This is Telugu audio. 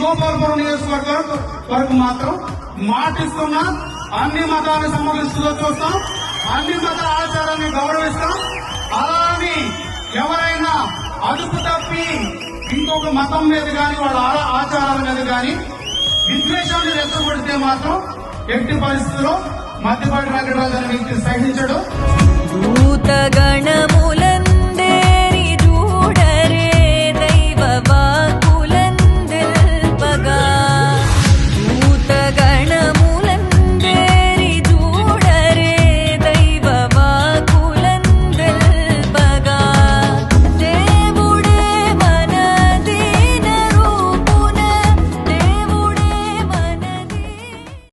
గోపాలపురం నియోజకవర్గం వరకు మాత్రం మాటిస్తున్నా అన్ని మతాన్ని సంబంధించుతో చూస్తాం అన్ని మతాల ఆచారాన్ని గౌరవిస్తాం. అలా అని ఎవరైనా అదుపు తప్పి ఇంకొక మతం మీద కానీ వాళ్ళ ఆచారాల మీద కానీ విద్వేషాన్ని రెచ్చగొడితే మాత్రం ఎట్టి పరిస్థితుల్లో మధ్యపాటి వెంకటరాజు అనే వ్యక్తి సహించడం.